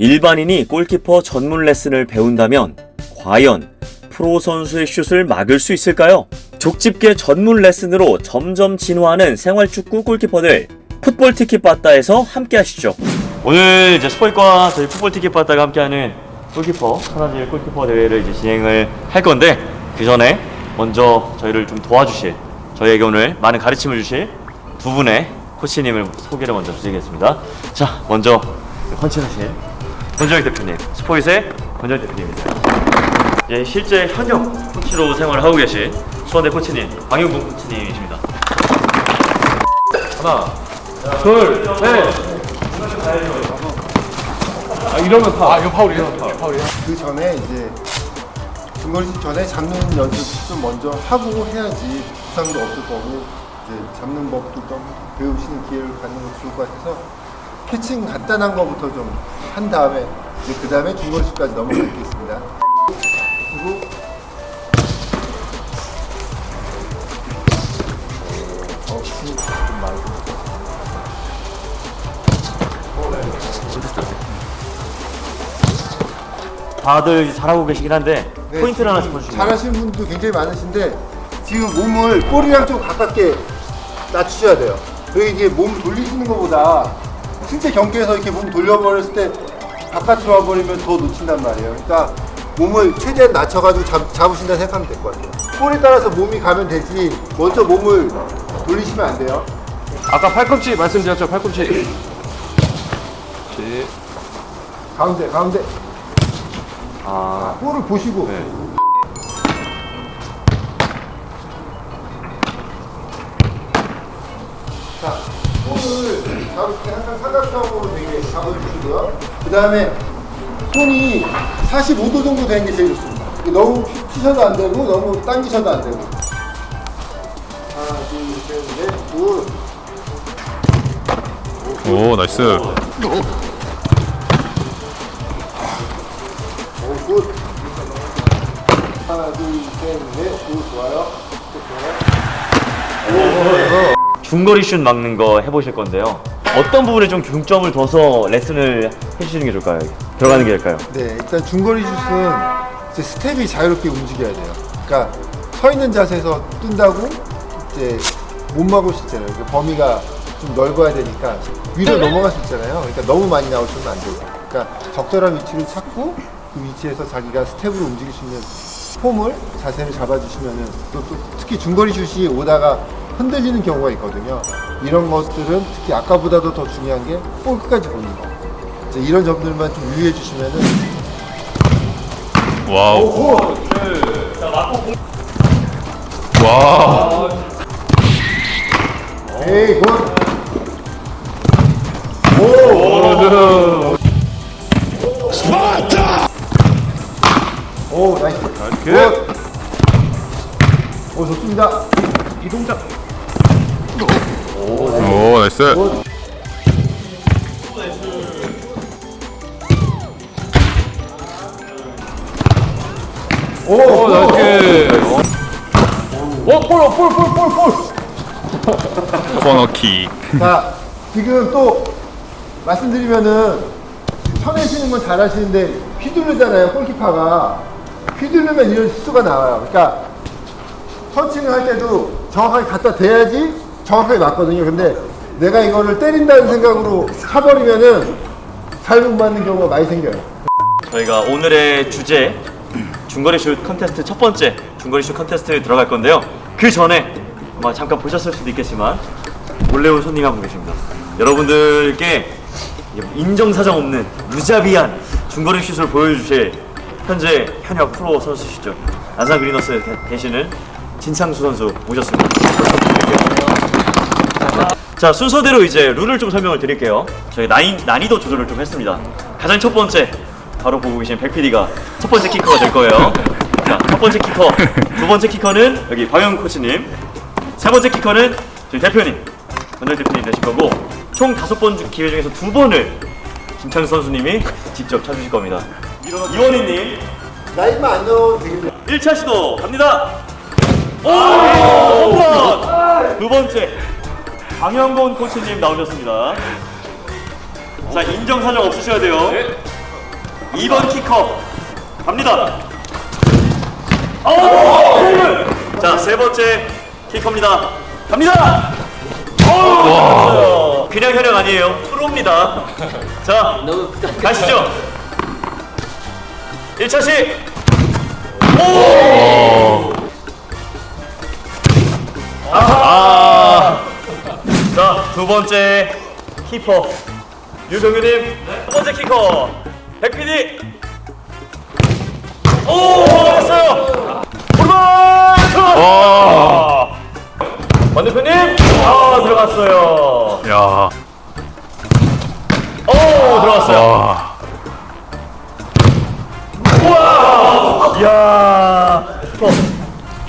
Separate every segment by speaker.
Speaker 1: 일반인이 골키퍼 전문 레슨을 배운다면 과연 프로 선수의 슛을 막을 수 있을까요? 족집게 전문 레슨으로 점점 진화하는 생활축구 골키퍼들 풋볼 티켓 바따에서 함께 하시죠. 오늘 이제 스포이과 저희 풋볼 티켓 바따가 함께하는 골키퍼 천안일 골키퍼 대회를 이제 진행을 할 건데 그 전에 먼저 저희를 좀 도와주실 저희에게 오늘 많은 가르침을 주실 두 분의 코치님을 소개를 먼저 드리겠습니다. 자, 먼저 헌칠하실 권정익 대표님, 스포잇의 권정익 대표님입니다. 예, 실제 현역 코치로 생활을 하고 계신 수원대 코치님 방윤봉 코치님이십니다.
Speaker 2: 둘, 셋. 아 이러면 파. 아 이거 파울이야. 파울이야.
Speaker 3: 그 전에 이제 중거리 슛 전에 잡는 연습 좀 먼저 하고 해야지 부상도 없을 거고 이제 잡는 법도 좀 배우시는 기회를 갖는 것도 좋을 것 같아서 캐칭 간단한 거부터 좀 한 다음에 이제 그 다음에 중거리 슛까지 넘어가겠습니다. 그리고 어, 좀 많이
Speaker 1: 다들 잘하고 계시긴 한데
Speaker 3: 네,
Speaker 1: 포인트를 하나
Speaker 3: 지금
Speaker 1: 짚어주시면
Speaker 3: 잘하시는 분도 굉장히 많으신데 지금 몸을 볼이랑 좀 가깝게 낮추셔야 돼요. 그리고 이게 몸 돌리시는 것보다 실제 경기에서 이렇게 몸 돌려버렸을 때 바깥으로 와버리면 더 놓친단 말이에요. 그러니까 몸을 최대한 낮춰가지고 잡, 잡으신다 생각하면 될 것 같아요. 볼에 따라서 몸이 가면 되지 먼저 몸을 돌리시면 안 돼요.
Speaker 2: 아까 팔꿈치 말씀드렸죠. 팔꿈치.
Speaker 3: 가운데 가운데
Speaker 1: 아,
Speaker 3: 볼을 보시고
Speaker 2: 네.
Speaker 3: 잡을 때 항상 삼각형으로 되게 잡아주시고요. 그 다음에 손이 45도 정도 되는 게 제일 좋습니다. 너무 피- 피셔도 안 되고 너무 당기셔도 안 되고. 하나, 둘, 셋, 넷, 둘.
Speaker 4: 오 나이스
Speaker 3: 오, 굿. 하나, 둘, 셋, 넷, 둘, 좋아요. 좋아요.
Speaker 1: 중거리 슛 막는 거 해보실 건데요. 어떤 부분에 좀 중점을 둬서 레슨을 해주시는 게 좋을까요? 들어가는 게 될까요?
Speaker 3: 네, 일단 중거리 슛은 이제 스텝이 자유롭게 움직여야 돼요. 그러니까 서 있는 자세에서 뜬다고 이제 못 막을 수 있잖아요. 그 범위가 좀 넓어야 되니까 위로 넘어갈 수 있잖아요. 그러니까 너무 많이 나오시면 안 되고. 그러니까 적절한 위치를 찾고 그 위치에서 자기가 스텝으로 움직일 수 있는 폼을 자세를 잡아주시면은 또, 또 특히 중거리 슛이 오다가 흔들리는 경우가 있거든요. 이런 것들은 특히 아까보다도 더 중요한 게 볼 끝까지 보는 거. 이제 이런 점들만 좀 유의해 주시면은
Speaker 4: 와우 와
Speaker 3: 에이 굿 오! 오 나이스 굿! 오 좋습니다
Speaker 2: 이 동작.
Speaker 4: 오 나이스
Speaker 3: 오!
Speaker 2: 오 나이스. 어, 볼, 볼, 볼, 볼, 볼.
Speaker 4: 코너킥
Speaker 3: 자 지금 또 말씀드리면은 쳐내시는 건 잘하시는데 휘두르잖아요 골키퍼가 휘두르면 이런 실수가 나와요 그러니까 터칭을 할 때도 정확하게 갖다 대야지 정확하게 맞거든요 근데 내가 이거를 때린다는 생각으로 차버리면은 잘못 맞는 경우가 많이 생겨요
Speaker 1: 저희가 오늘의 주제 중거리 슛 컨테스트 첫 번째 중거리 슛 컨테스트에 들어갈 건데요. 그 전에 아마 잠깐 보셨을 수도 있겠지만 몰래 온 손님 한 분 계십니다. 여러분들께 인정사정 없는 무자비한 중거리 슛을 보여주실 현재 현역 프로 선수시죠. 안산 그리너스에 계- 계시는 진창수 선수 모셨습니다. 자 순서대로 이제 룰을 좀 설명을 드릴게요. 저희 난이, 난이도 조절을 좀 했습니다. 가장 첫 번째 바로 보고 계신 백PD가 첫 번째 키커가 될 거예요. 자, 첫 번째 키커, 두 번째 키커는 여기 박영 코치님, 세 번째 키커는 저희 대표님, 원정 대표님 되실 거고 총 다섯 번 주- 기회 중에서 두 번을 김창수 선수님이 직접 찾으실 겁니다. 이원희님
Speaker 3: 나이만 안 넣어도 되겠네요
Speaker 1: 1차 시도 갑니다. 오! 홈런! 두 번째 강영곤 코치님 나오셨습니다. 자 인정사정 없으셔야 돼요. 2번 키커 갑니다. 오! 자, 세 번째 키커입니다. 갑니다. 오! 그냥 현역 아니에요. 프로입니다. 자, 가시죠. 1차씩. 오! 아하! 자, 두 번째 키퍼. 유병규님, 두 번째 키커. 백PD. 오! 됐어요! 오르막!
Speaker 4: 와.
Speaker 1: 반대표님! 아, 들어갔어요.
Speaker 4: 야.
Speaker 1: 오, 들어갔어요.
Speaker 4: 와.
Speaker 1: 이야. 키퍼.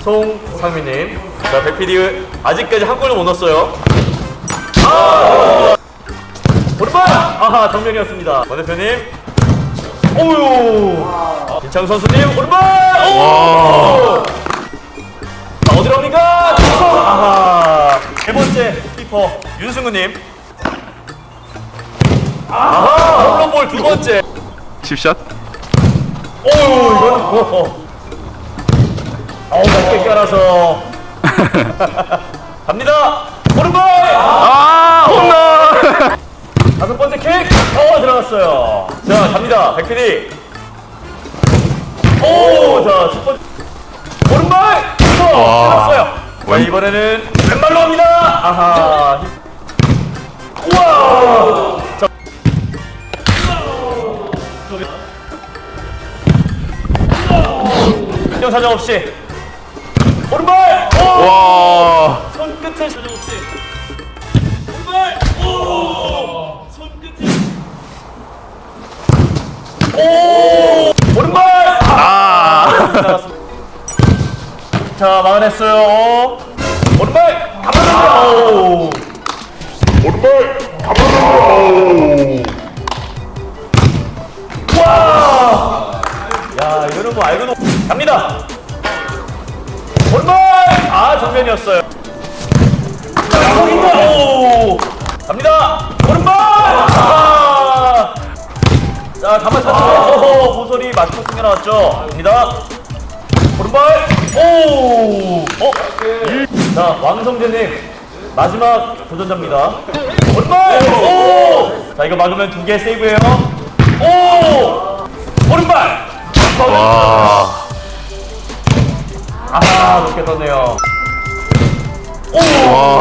Speaker 1: 송상민님. 자, 백PD 아직까지 한 골도 못 넣었어요. 아! 오른발! 아하, 정면이었습니다. 반대표님. 오유! 김창 선수님, 오른발! 오! 자, 어디로 갑니까? 김성! 아하. 세 번째 키퍼, 윤승우님. 아하, 홈런볼 두 번째.
Speaker 4: 칩샷?
Speaker 1: 오, 이거는 뭐. 어우, 낮게 깔아서. 갑니다! 오른발!
Speaker 4: 아, 홈런!
Speaker 1: 다섯 번째 킥! 어, 들어갔어요. 자, 갑니다. 백PD. 오, 자, 첫 번째. 오른발! 어,
Speaker 4: 와.
Speaker 1: 들어갔어요. 자,
Speaker 4: 왼-
Speaker 1: 이번에는 왼발로 갑니다. 아하. 우와! 자. 신경 사정 없이. 오른발! 오!
Speaker 4: 와.
Speaker 1: 손끝을 사정 없이. 오른발! 오! 손끝을. 오! 오른발! 아! 자, 막아냈어요. 오른발! 가만히 오른발! 가만히 와! 야, 이거는 뭐 알고도 갑니다. 오른발! 아, 정면이었어요. 오! 갑니다. 오른발! 아! 자, 가만. 오호, 모서리 맞고 나왔죠. 갑니다. 오른발! 오! 어? 자, 왕성재님. 마지막 도전자입니다. 오른발! 오! 자, 이거 막으면 두 개 세이브예요. 오! 오른발!
Speaker 4: 와.
Speaker 1: 아, 높게 떴네요.
Speaker 4: 와.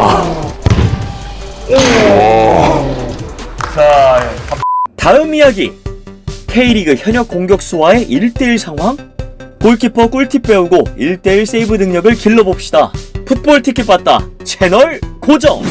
Speaker 1: 다음 이야기. K리그 현역 공격수와의 1대1 상황? 골키퍼 꿀팁 배우고 1대1 세이브 능력을 길러봅시다. 풋볼 티켓 받다 채널 고정!